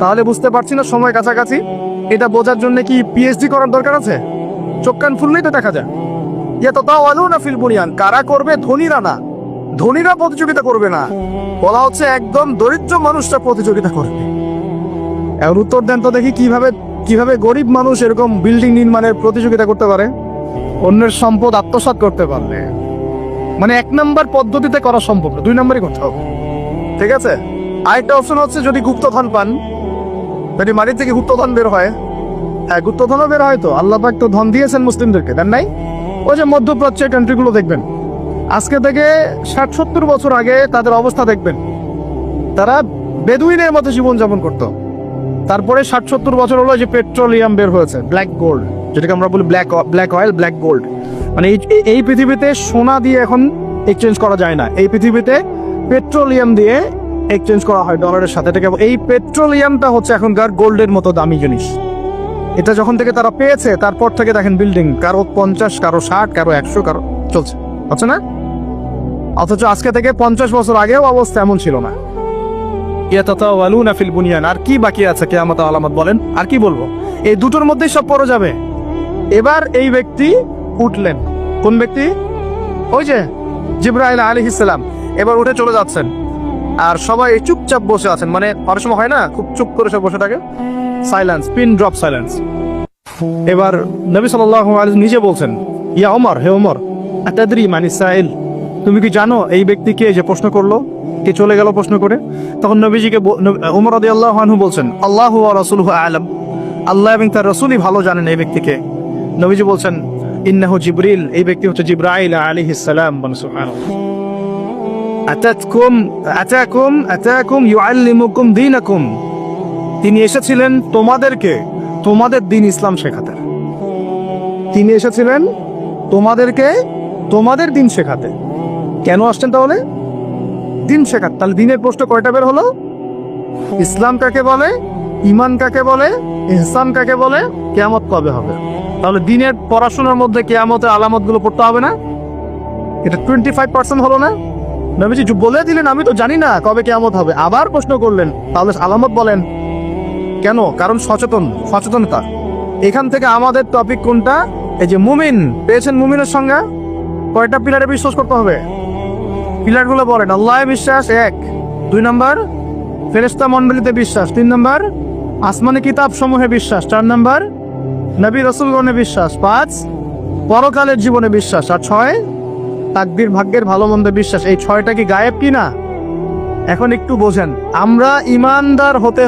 তাহলে বুঝতে পারছি না সময় কাছাকাছি। এটা বোঝার জন্য কি পিএইচডি করার দরকার আছে? চোখ কান ফুললেই তো দেখা যায়। ইয়ে তো তাও আলু না ফিল বুনিয়ান? কারা করবে? ধনীরা না। ধনীরা প্রতিযোগিতা করবে না। বলা হচ্ছে একদম দরিদ্র মানুষরা প্রতিযোগিতা করবে। এখন উত্তর দেন তো দেখি কীভাবে কীভাবে গরিব মানুষ এরকম বিল্ডিং নির্মাণের প্রতিযোগিতা করতে পারে। অন্যের সম্পদ আত্মসাৎ করতে পারলে। মানে এক নম্বর পদ্ধতিতে করা সম্ভব না। দুই নাম্বারই করতে হবে। ঠিক আছে? আরেকটা অপশন হচ্ছে যদি গুপ্তধন পান যদি মাটি থেকে গুপ্তধন বের হয় হ্যাঁ গুপ্তধনও বের হয় তো। আল্লাহ পাক তো ধন দিয়েছেন মুসলিমদেরকে, দেন নাই? ওই যে মধ্যপ্রাচ্যের কান্ট্রিগুলো দেখবেন। আজকে থেকে ষাট সত্তর বছর আগে তাদের অবস্থা দেখবেন। তারা বেদুইনের মতো জীবনযাপন করতো। তারপরে ষাট সত্তর বছর হলো যে পেট্রোলিয়াম বের হয়েছে ব্ল্যাক গোল্ড যেটাকে আমরা বলি black black oil black gold মানে এই পৃথিবীতে সোনা দিয়ে এখন এক্সচেঞ্জ করা যায় না। এই পৃথিবীতে পেট্রোলিয়াম দিয়ে এক্সচেঞ্জ করা হয় ডলারের সাথে। এটাকে এই পেট্রোলিয়ামটা হচ্ছে এখনকার গোল্ডের মতো দামি জিনিস। এটা যখন থেকে তারা পেয়েছে, তারপর থেকে দেখেন বিল্ডিং কারও পঞ্চাশ, কারও ষাট, কারও একশো, কারও চলছে। হচ্ছে না? অথচ আজকে থেকে পঞ্চাশ বছর আগেও অবস্থা এমন ছিল না। ফিল বুনিয়ান। আর কি বাকি আছে কিয়ামত আলামত বলেন? আর কি বলব? এই দুটোর মধ্যেই সব পড়ে যাবে। এবার এই ব্যক্তি উঠলেন। কোন ব্যক্তি? ওই যে জিব্রাইল আলাইহিস সালাম। এবার উঠে চলে যাচ্ছেন। আর সবাই চুপচাপ বসে আছেন। মানে অনেক সময় হয় না, খুব চুপ করে সব বসে থাকে। সাইলেন্স পিন ড্রপ সাইলেন্স এবার নবী আলাইহি নিজে বলছেন, ইয়া ওমর, হে ওমর, আতাদরি মানি সাইল? তুমি কি জানো এই ব্যক্তি কে যে প্রশ্ন করল? কে চলে গেল প্রশ্ন করে? তখন নবীজিকে উমর রাদিয়াল্লাহু আনহু বলছেন, আল্লাহ ওয়া রাসূলুহু আলাম। আল্লাহ এবং তার রাসূলই ভালো জানেন এই ব্যক্তিকে। নবীজি বলছেন, ইন্নাহু জিবরিল। এই ব্যক্তি হচ্ছে জিব্রাইল আলাইহিস সালাম, বলেন সুবহানাল্লাহ। আতাতকুম, আতাকুম আতাকুম ইউআল্লিমুকুম দীনাকুম। তিনি এসেছিলেন তোমাদেরকে, তোমাদের দিন ইসলাম শেখাতে। তিনি এসেছিলেন তোমাদেরকে, তোমাদের দিন শেখাতে। কেন আসছেন তাহলে? দিন শেখাতে। তাহলে দিনের প্রশ্ন কয়টা বের হলো? ইসলাম কাকে বলে? ইমান কাকে বলে? ইহসান কাকে বলে? কেয়ামত কবে হবে? তাহলে দিনের পড়াশোনার মধ্যে কেয়ামতের আলামতগুলো পড়তে হবে না? এটা টোয়েন্টি ফাইভ পার্সেন্ট হলো না? নবীজি বলে দিলেন, আমি তো জানি না কবে কেয়ামত হবে। আবার প্রশ্ন করলেন, তাহলে আলামত বলেন। কেন? কারণ সচেতন, সচেতনতা। এখান থেকে আমাদের টপিক কোনটা? এই যে মুমিন, পেয়েছেন মুমিনের সংজ্ঞা? কয়টা পিলারে বিশ্বাস করতে হবে? পিলারগুলো বলেন, আল্লাহ বিশ্বাস এক। দুই নম্বর ফেরেস্তা মন্ডলিতে বিশ্বাস। তিন নম্বর, আসমানি কিতাব সমূহে বিশ্বাস। চার নম্বর, নবী রসুলগণে বিশ্বাস। পাঁচ, পরকালের জীবনে বিশ্বাস। আর ছয় তাকদির ভাগ্যের ভালো মন্দ বিশ্বাস, এই ছয়টা কি গায়েব কি না এখন একটু বোঝেন। আমরা ইমানদার হতে